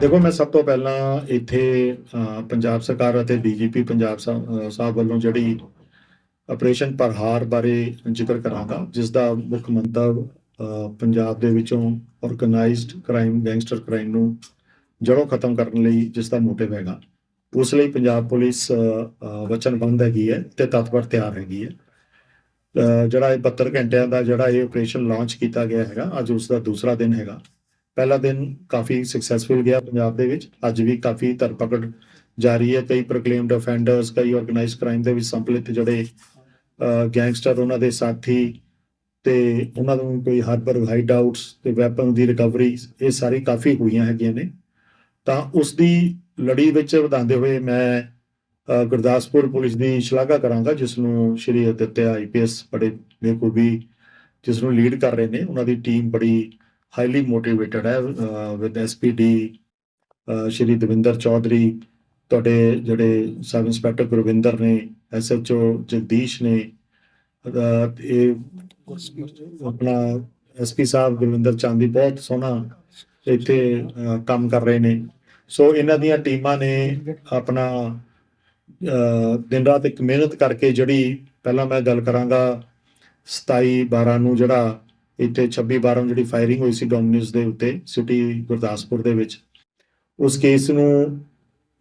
ਦੇਖੋ ਮੈਂ ਸਭ ਤੋਂ ਪਹਿਲਾਂ ਇੱਥੇ ਪੰਜਾਬ ਸਰਕਾਰ ਅਤੇ ਡੀਜੀਪੀ ਪੰਜਾਬ ਸਾਹਿਬ ਅਹ, ਸਾਹਿਬ ਵੱਲੋਂ ਜਿਹੜੀ ਆਪਰੇਸ਼ਨ ਪ੍ਰਹਾਰ ਬਾਰੇ ਜ਼ਿਕਰ ਕਰਾਂਗਾ ਜਿਸ ਦਾ ਮੁੱਖ ਮੰਤਵ ਪੰਜਾਬ ਦੇ ਵਿੱਚੋਂ ਆਰਗੇਨਾਈਜ਼ਡ ਕ੍ਰਾਈਮ ਗੈਂਗਸਟਰ ਕ੍ਰਾਈਮ ਨੂੰ ਜੜੋਂ ਖਤਮ ਕਰਨ ਲਈ ਜਿਸ ਦਾ ਮੋਟਿਵ ਹੈਗਾ। ਉਸ ਲਈ ਪੰਜਾਬ ਪੁਲਿਸ ਅਹ, ਵਚਨਬੰਦ ਹੈਗੀ ਹੈ ਤੇ ਤਤਪਰ ਤਿਆਰ ਹੈਗੀ ਹੈ। ਜਿਹੜਾ ਇਹ 72 ਘੰਟਿਆਂ ਦਾ ਜਿਹੜਾ ਇਹ ਆਪਰੇਸ਼ਨ ਲਾਂਚ ਕੀਤਾ ਗਿਆ ਹੈਗਾ ਅੱਜ ਉਸ ਦਾ ਦੂਸਰਾ ਦਿਨ ਹੈਗਾ। ਪਹਿਲਾ ਦਿਨ ਕਾਫੀ ਸਕਸੈਸਫੁਲ ਗਿਆ ਪੰਜਾਬ ਦੇ ਵਿੱਚ। ਅੱਜ ਵੀ ਕਾਫੀ ਧਰਪਕੜ ਜਾਰੀ ਹੈ। ਕਈ ਪ੍ਰੋਕਲੇਮਡ ਅਫੈਂਡਰਸ ਕਈ ਆਰਗੇਨਾਈਜ਼ਡ ਕ੍ਰਾਈਮ ਦੇ ਵਿੱਚ ਸੰਪਲਿਤ ਜਿਹੜੇ ਗੈਂਗਸਟਰ ਉਹਨਾਂ ਦੇ ਸਾਥੀ ਤੇ ਉਹਨਾਂ ਨੂੰ ਕੋਈ ਹਾਰਬਰ ਹਾਈਡ ਆਊਟਸ ਤੇ ਵੈਪਨ ਦੀ ਰਿਕਵਰੀ ਇਹ ਸਾਰੀ ਕਾਫੀ ਹੋਈਆਂ ਹੈਗੀਆਂ ਨੇ। ਤਾਂ ਉਸ ਦੀ ਲੜੀ ਵਿੱਚ ਵਧਾਉਂਦੇ ਹੋਏ ਮੈਂ ਗੁਰਦਾਸਪੁਰ ਪੁਲਿਸ ਦੀ ਸ਼ਲਾਘਾ ਕਰਾਂਗਾ, ਜਿਸ ਨੂੰ ਸ਼੍ਰੀ ਅਦਿੱਤਿਆ ਆਈਪੀਐਸ ਬੜੇ ਬੇਖੂਬੀ ਜਿਸ ਨੂੰ ਲੀਡ ਕਰ ਰਹੇ ਨੇ। ਉਹਨਾਂ ਦੀ ਟੀਮ ਬੜੀ ਹਾਈਲੀ ਮੋਟੀਵੇਟਡ ਹੈ ਵਿਦ ਐਸਪੀਡੀ ਸ਼੍ਰੀ ਦਵਿੰਦਰ ਚੌਧਰੀ, ਤੁਹਾਡੇ ਜਿਹੜੇ ਸਬ ਇੰਸਪੈਕਟਰ ਗੁਰਵਿੰਦਰ ਨੇ ਐਸਐਚਓ ਜਗਦੀਸ਼ ਨੇ ਇਹ ਆਪਣਾ ਐਸਪੀ ਸਾਹਿਬ ਗੁਰਵਿੰਦਰ ਚਾਂਦੀ ਬਹੁਤ ਸੋਹਣਾ ਇੱਥੇ ਕੰਮ ਕਰ ਰਹੇ ਨੇ। ਸੋ ਇਹਨਾਂ ਦੀਆਂ ਟੀਮਾਂ ਨੇ ਆਪਣਾ ਦਿਨ ਰਾਤ ਇੱਕ ਮਿਹਨਤ ਕਰਕੇ ਜਿਹੜੀ ਪਹਿਲਾਂ ਮੈਂ ਗੱਲ ਕਰਾਂਗਾ 27 12 ਨੂੰ ਜਿਹੜਾ ਇੱਥੇ 26 12 ਜਿਹੜੀ ਫਾਇਰਿੰਗ ਹੋਈ ਸੀ ਡੋਮਿਨਸ ਦੇ ਉੱਤੇ ਸਿਟੀ ਗੁਰਦਾਸਪੁਰ ਦੇ ਵਿੱਚ। ਉਸ ਕੇਸ ਨੂੰ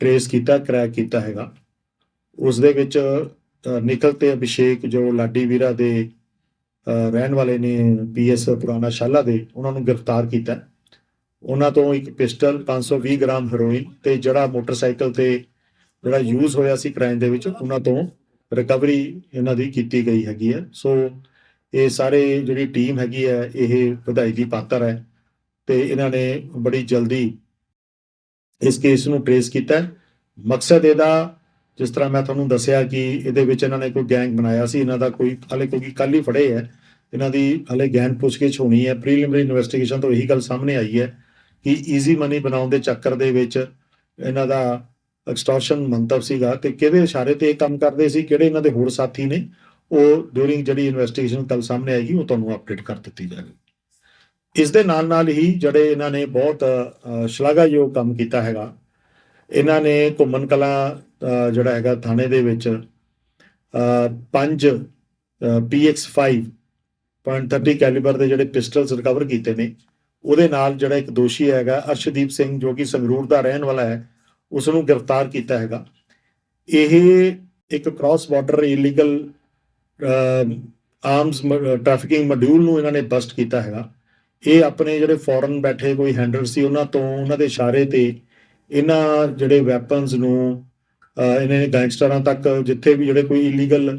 ਟਰੇਸ ਕੀਤਾ ਕ੍ਰੈਕ ਕੀਤਾ ਹੈਗਾ। ਉਸ ਦੇ ਵਿੱਚ ਨਿਕਲ ਤੇ ਅਭਿਸ਼ੇਕ ਜੋ ਲਾਡੀ ਵੀਰਾ ਦੇ ਰਹਿਣ ਵਾਲੇ ਨੇ ਪੀਐਸ ਪੁਰਾਣਾ ਸ਼ਾਲਾ ਦੇ, ਉਹਨਾਂ ਨੂੰ ਗ੍ਰਿਫਤਾਰ ਕੀਤਾ। ਉਹਨਾਂ ਤੋਂ ਇੱਕ ਪਿਸਟਲ 520 ਗ੍ਰਾਮ ਹੈਰੋਇਨ ਤੇ ਜਿਹੜਾ ਮੋਟਰਸਾਈਕਲ ਤੇ ਜਿਹੜਾ ਯੂਜ਼ ਹੋਇਆ ਸੀ ਕ੍ਰਾਈਮ ਦੇ ਵਿੱਚ, ਉਹਨਾਂ ਤੋਂ ਰਿਕਵਰੀ ਇਹਨਾਂ ਦੀ ਕੀਤੀ ਗਈ ਹੈਗੀ ਹੈ। ਸੋ ਇਹ ਸਾਰੇ ਜਿਹੜੀ ਟੀਮ ਹੈਗੀ ਹੈ, ਇਹ ਵਧਾਈ ਦੀ ਪਾਤਰ ਹੈ ਤੇ ਇਹਨਾਂ ਨੇ ਬੜੀ ਜਲਦੀ ਇਸ ਕੇਸ ਨੂੰ ਟ੍ਰੇਸ ਕੀਤਾ ਮਕਸਦ ਇਹਦਾ, ਜਿਸ ਤਰ੍ਹਾਂ ਮੈਂ ਤੁਹਾਨੂੰ ਦੱਸਿਆ ਕਿ ਇਹਦੇ ਵਿੱਚ ਇਹਨਾਂ ਨੇ ਕੋਈ ਗੈਂਗ ਬਣਾਇਆ ਸੀ, ਇਹਨਾਂ ਦਾ ਕੋਈ, ਹਲੇ ਕਿਉਂਕਿ ਕੱਲ ਹੀ ਫੜੇ ਹੈ, ਇਹਨਾਂ ਦੀ ਹਲੇ ਗੈਂਗ ਪੁੱਛਗਿੱਛ ਹੋਣੀ ਹੈ। ਪ੍ਰੀਲਿਮਿਨਰੀ ਇਨਵੈਸਟੀਗੇਸ਼ਨ ਤੋਂ ਇਹੀ ਗੱਲ ਸਾਹਮਣੇ ਆਈ ਹੈ ਕਿ ਈਜ਼ੀ ਮਨੀ ਬਣਾਉਣ ਦੇ ਚੱਕਰ ਦੇ ਵਿੱਚ ਇਹਨਾਂ ਦਾ ਐਕਸਟੋਰਸ਼ਨ ਮੰਤਵ ਸੀਗਾ ਤੇ ਕਿਹਦੇ ਇਸ਼ਾਰੇ ਤੇ ਇਹ ਕੰਮ ਕਰਦੇ ਸੀ, ਕਿਹੜੇ ਇਹਨਾਂ ਦੇ ਹੋਰ ਸਾਥੀ ਨੇ ਉਹ ਡਿਊਰਿੰਗ ਜਿਹੜੀ ਇਨਵੈਸਟੀਗੇਸ਼ਨ ਕੱਲ ਸਾਹਮਣੇ ਆਏਗੀ ਉਹ ਤੁਹਾਨੂੰ ਅਪਡੇਟ ਕਰ ਦਿੱਤੀ ਜਾਵੇਗੀ ਇਸ ਦੇ ਨਾਲ ਨਾਲ ਹੀ ਜਿਹੜੇ ਇਹਨਾਂ ਨੇ ਬਹੁਤ ਸ਼ਲਾਘਾਯੋਗ ਕੰਮ ਕੀਤਾ ਹੈਗਾ। ਇਹਨਾਂ ਨੇ ਘੁੰਮਣ ਕਲਾ ਜਿਹੜਾ ਹੈਗਾ ਥਾਣੇ ਦੇ ਵਿੱਚ ਅ, ਪੰਜ PX5.30 ਕੈਲੀਬਰ ਦੇ ਜਿਹੜੇ ਪਿਸਟਲਸ ਰਿਕਵਰ ਕੀਤੇ ਨੇ ਉਹਦੇ ਨਾਲ ਜਿਹੜਾ ਇੱਕ ਦੋਸ਼ੀ ਹੈਗਾ ਅਰਸ਼ਦੀਪ ਸਿੰਘ ਜੋ ਕਿ ਸੰਗਰੂਰ ਦਾ ਰਹਿਣ ਵਾਲਾ ਹੈ ਉਸ ਨੂੰ ਗ੍ਰਿਫਤਾਰ ਕੀਤਾ ਹੈਗਾ। ਇਹ ਇੱਕ cross border illegal arms trafficking module ਨੂੰ ਇਹਨਾਂ ਨੇ ਬਸਟ ਕੀਤਾ ਹੈਗਾ। ਇਹ ਆਪਣੇ ਜਿਹੜੇ ਫੋਰਨ ਬੈਠੇ ਕੋਈ ਹੈਂਡਲਰ ਸੀ ਉਹਨਾਂ ਤੋਂ ਉਹਨਾਂ ਦੇ ਇਸ਼ਾਰੇ ਤੇ ਇਹਨਾਂ ਜਿਹੜੇ ਵੈਪਨਸ ਨੂੰ ਅਹ, ਇਹਨਾਂ ਨੇ ਗੈਂਗਸਟਰਾਂ ਤੱਕ ਜਿੱਥੇ ਵੀ ਜਿਹੜੇ ਕੋਈ ਇਲੀਗਲ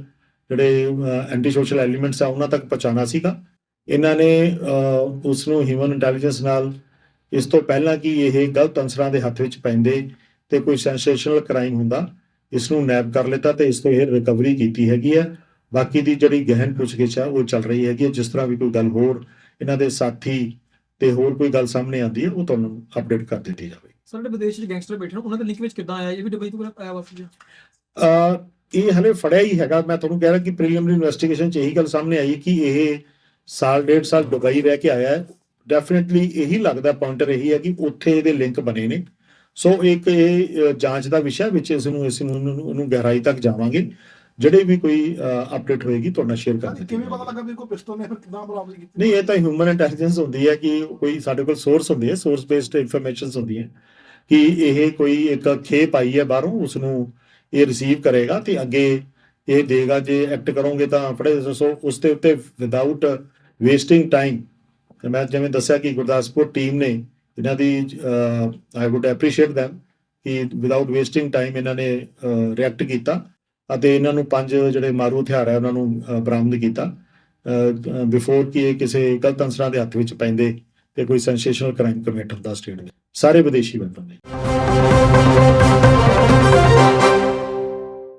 ਜਿਹੜੇ ਐਂਟੀ ਸੋਸ਼ਲ ਐਲੀਮੈਂਟਸ ਆ ਉਹਨਾਂ ਤੱਕ ਪਹੁੰਚਾਉਣਾ ਸੀਗਾ। ਇਹਨਾਂ ਨੇ ਅਹ, ਉਸ ਨੂੰ ਹਿਊਮਨ ਇੰਟੈਲੀਜੈਂਸ ਨਾਲ ਇਸ ਤੋਂ ਪਹਿਲਾਂ ਕਿ ਇਹ ਗਲਤ ਅਨਸਰਾਂ ਦੇ ਹੱਥ ਵਿੱਚ ਪੈਂਦੇ ਤੇ ਕੋਈ ਸੈਂਸੇਸ਼ਨਲ ਕ੍ਰਾਈਮ ਹੁੰਦਾ ਇਸ ਨੂੰ ਨੈਪ ਕਰ ਲਿੱਤਾ ਤੇ ਇਸ ਤੋਂ ਇਹ ਰਿਕਵਰੀ ਕੀਤੀ ਹੈਗੀ ਹੈ। ਬਾਕੀ ਦੀ ਜਿਹੜੀ ਗਹਿਨ ਪੁੱਛਗਿੱਛ ਹੈ ਉਹ ਚੱਲ ਰਹੀ ਹੈਗੀ ਹੈ। ਜਿਸ ਤਰ੍ਹਾਂ ਵੀ ਕੋਈ ਗੱਲ ਹੋਰ ਇਹਨਾਂ ਦੇ ਸਾਥੀ ਤੇ ਹੋਰ ਕੋਈ ਗੱਲ ਸਾਹਮਣੇ ਆਉਂਦੀ ਹੈ ਉਹ ਤੁਹਾਨੂੰ ਅਪਡੇਟ ਕਰ ਦਿੱਤੀ ਜਾਵੇ ਜਿਹੜੇ ਵਿਦੇਸ਼ 'ਚ ਗੈਂਗਸਟਰ ਬੈਠੇ ਨੇ ਉਹਨਾਂ ਦੇ ਲਿੰਕ ਵਿੱਚ ਕਿੱਦਾਂ ਆਇਆ? ਇਹ ਵੀ ਦੁਬਈ ਤੋਂ ਆਇਆ ਵਾਪਸ ਅਹ ਇਹ ਹਲੇ ਫੜਿਆ ਹੀ ਹੈਗਾ। ਮੈਂ ਤੁਹਾਨੂੰ ਕਹਿ ਰਿਹਾ ਕਿ ਪ੍ਰੀਲਿਮਿਨਰੀ ਇਨਵੈਸਟੀਗੇਸ਼ਨ 'ਚ ਇਹੀ ਗੱਲ ਸਾਹਮਣੇ ਆਈ ਕਿ ਇਹ ਸਾਲ ਡੇਢ ਸਾਲ ਦੁਬਈ ਰਹਿ ਕੇ ਆਇਆ ਹੈ। ਡੈਫੀਨਿਟਲੀ ਇਹੀ ਲੱਗਦਾ ਪੁਆਇੰਟਰ ਇਹੀ ਹੈ ਕਿ ਉੱਥੇ ਇਹਦੇ ਲਿੰਕ ਬਣੇ ਨੇ। ਸੋ ਇੱਕ ਇਹ ਜਾਂਚ ਦਾ ਵਿਸ਼ਾ ਵਿੱਚ ਇਸ ਨੂੰ ਇਸ ਨੂੰ ਨੂੰ- ਨੂੰ ਗਹਿਰਾਈ ਤੱਕ ਜਾਵਾਂਗੇ। ਜਿਹੜੇ ਵੀ ਕੋਈ ਅਪਡੇਟ ਹੋਏਗੀ ਤੁਹਾਡੇ ਸ਼ੇਅਰ ਕਰ ਦਿੱਤੀ ਕਿਵੇਂ ਪਤਾ। ਲੱਗਾ ਵੀ ਕੋਈ ਪਿਸਤੌਲ ਨੇ ਫਿਰ ਕਿਦਾਂ ਬਰਾਮਦ ਕੀਤੀ? ਨਹੀਂ ਇਹ ਤਾਂ ਹਿਊਮਨ ਇੰਟੈਲੀਜੈਂਸ ਹੁੰਦੀ ਹੈ ਕਿ ਕੋਈ ਸਾਡੇ ਕੋਲ ਸੋਰਸ ਹੁੰਦੀ ਹੈ ਸੋਰਸ ਬੇਸਡ ਇਨਫੋਰਮੇਸ਼ਨਸ ਹੁੰਦੀਆਂ ਕਿ ਇਹ ਕੋਈ ਇੱਕ ਖੇਪ ਆਈ ਹੈ ਬਾਹਰੋਂ ਉਸ ਨੂੰ ਇਹ ਰਿਸੀਵ ਕਰੇਗਾ ਤੇ ਅੱਗੇ ਇਹ ਦੇਗਾ ਜੇ ਐਕਟ ਕਰੋਗੇ ਤਾਂ ਫੜੇ ਸੋ ਉਸ ਦੇ ਉੱਤੇ ਵਿਦਆਊਟ ਵੇਸਟਿੰਗ ਟਾਈਮ ਤੇ ਮੈਂ ਜਿਵੇਂ ਦੱਸਿਆ ਕਿ ਗੁਰਦਾਸਪੁਰ ਟੀਮ ਨੇ ਇਹਨਾਂ ਦੀ ਆਈ ਊਡ ਐਪਰੀਸ਼ੀਏਟ them ਕਿ ਵਿਦਆਊਟ ਵੇਸਟਿੰਗ ਟਾਈਮ ਇਹਨਾਂ ਨੇ ਰਿਐਕਟ ਕੀਤਾ। ਅਤੇ ਇਹਨਾਂ ਨੂੰ ਪੰਜ ਜਿਹੜੇ ਮਾਰੂ ਹਥਿਆਰ ਹੈ ਉਹਨਾਂ ਨੂੰ ਬਰਾਮਦ ਕੀਤਾ। ਬਿਫੋਰ ਕਿ ਇਹ ਕਿਸੇ ਗਲਤ ਅਨਸਰਾਂ ਦੇ ਹੱਥ ਵਿੱਚ ਪੈਂਦੇ ਤੇ ਕੋਈ ਸੈਂਸੇਸ਼ਨਲ ਕ੍ਰਾਈਮ ਕਮਿਟ ਹੁੰਦਾ ਸਟੇਟ ਦੇ ਸਾਰੇ ਵਿਦੇਸ਼ੀ ਵੈਪਨ